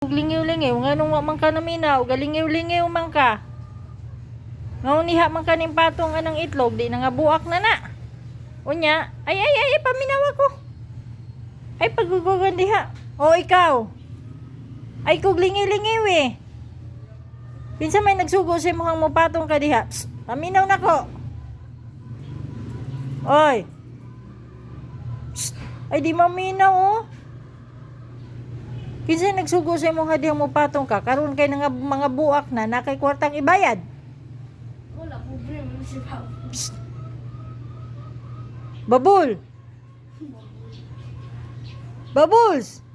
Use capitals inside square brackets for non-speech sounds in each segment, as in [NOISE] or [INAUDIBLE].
Lingiw-lingiw, nganong wa man ka naminaw, galingiw-lingiw man ka. Ngauniha man ka patong anang itlog, di na nga buak na na. Unya, ay ay ay, paminaw ako. Ay pagugugan diha. O ikaw. Ay kog lingiw-lingiw eh. Pinsa may nagsugo sa imong mo patong ka diha. Psst, paminaw na ko. Oy. Psst, ay di maminaw oh. Kinsa nagsugo sa imong hadiyang mo patong ka karon kay nga mga buak na nakay kwartang ibayad. Wala, pobre mo si Pao. Babul. Babuls.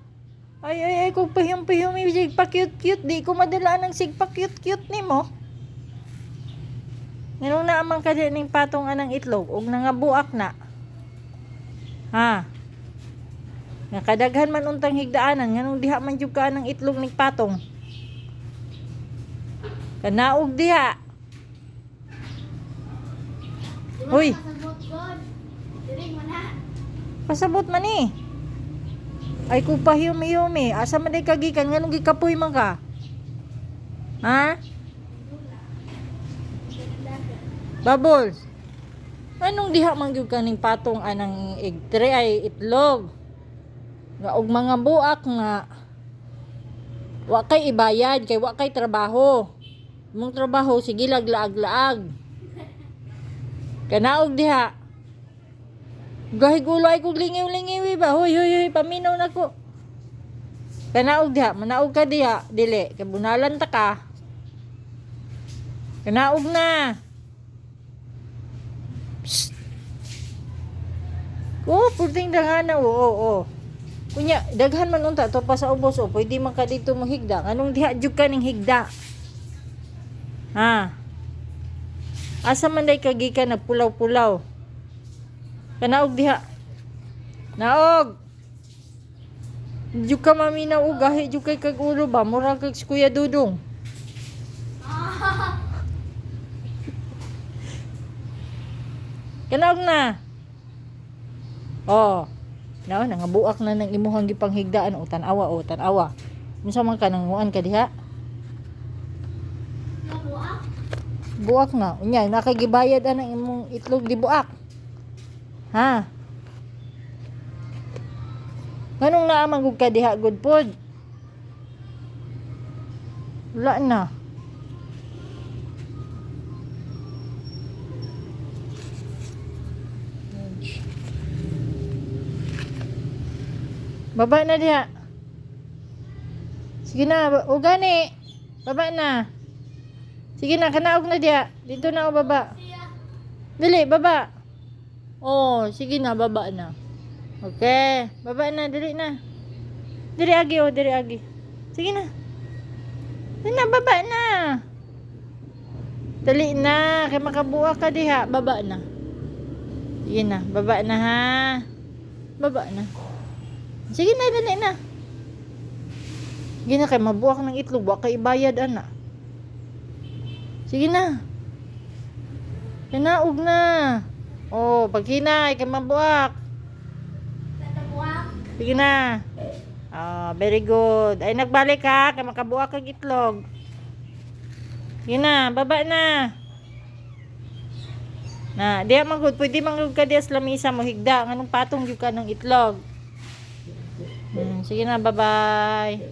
Ay ay ay kung pahiyong-pahiyong mi sig pa cute-cute di ko madala ng sig pa cute-cute nimo. Nganong naamang ka di ning patong anang itlog ug nga buak na. Ha? Nga kadaghan man untang higdaanan nganong diha man jud ka anang itlog ning patong. Kanaog diha. Uy. Pasabot man eh. Ay kung pahiyumi-yumi, asa man day kagikan, nga nung gikapoy man ka? Ha? Bubbles. Anong diha man gyud kaning patong anang tray ay itlog. Nga og mga buak nga wa kay ibayad kay wa kay trabaho. Mong trabaho sige laglaag-laag. Kanaog diha. Gahigulo ay kog lingiw-lingiwi ba? Hoy, hoy, hoy, paminaw na ko. Kanaog diha, manaog ka diha, dili, kabunalan ta ka. Kanaog na. Psst. Oh, purting dangana, oo, oo, oo. Kunya, daghan man unta to pa sa ubos, oh, pwede man ka dito mo higda. Anong diha jud ka ning higda? Ha? Asa man day kagikan na pulaw-pulaw? Kanaog diha. Naog. Juk ka maminaw og gahi juk kay kag ulo ba murag kag si Kuya Dudong. [LAUGHS] Kanaog na. Oh. Nao nangabuak na ng imuhang gipanghigdaan o tan-awa o tan-awa. Unsa man ka nanguan ka diha? Buak na. Unya, nakagibayad ang imong itlog di buak. Ha? Nganong naamang gud ka diha good pod? Wala na. Baba na diha. Sige na, o gani. Baba na. Sige na, kanaog na diha. Dito na o baba. Siya. Dili, baba. Oh, sige na, baba na. Okay, baba na, dili na. Dili agi, oh, dili agi. Sige na. Dili na, baba na. Dali na, kay makabuha ka diha, baba na. Sige na, baba na ha. Baba na. Sige na, dali na. Sige na, kay mabuak ng itlog, wa kay ibayad, ana. Sige na. Kinaog na. Oh, pag hinay, kay mabuak. Sige na. Ah, very good. Ay, nagbalik ha. Kaya makabuha kang itlog. Sige na, baba na. Na, diya magud, pwede magud ka diya sa lamisa mo higda. Anong patong yung ka ng itlog. Hmm, sige na, bye-bye.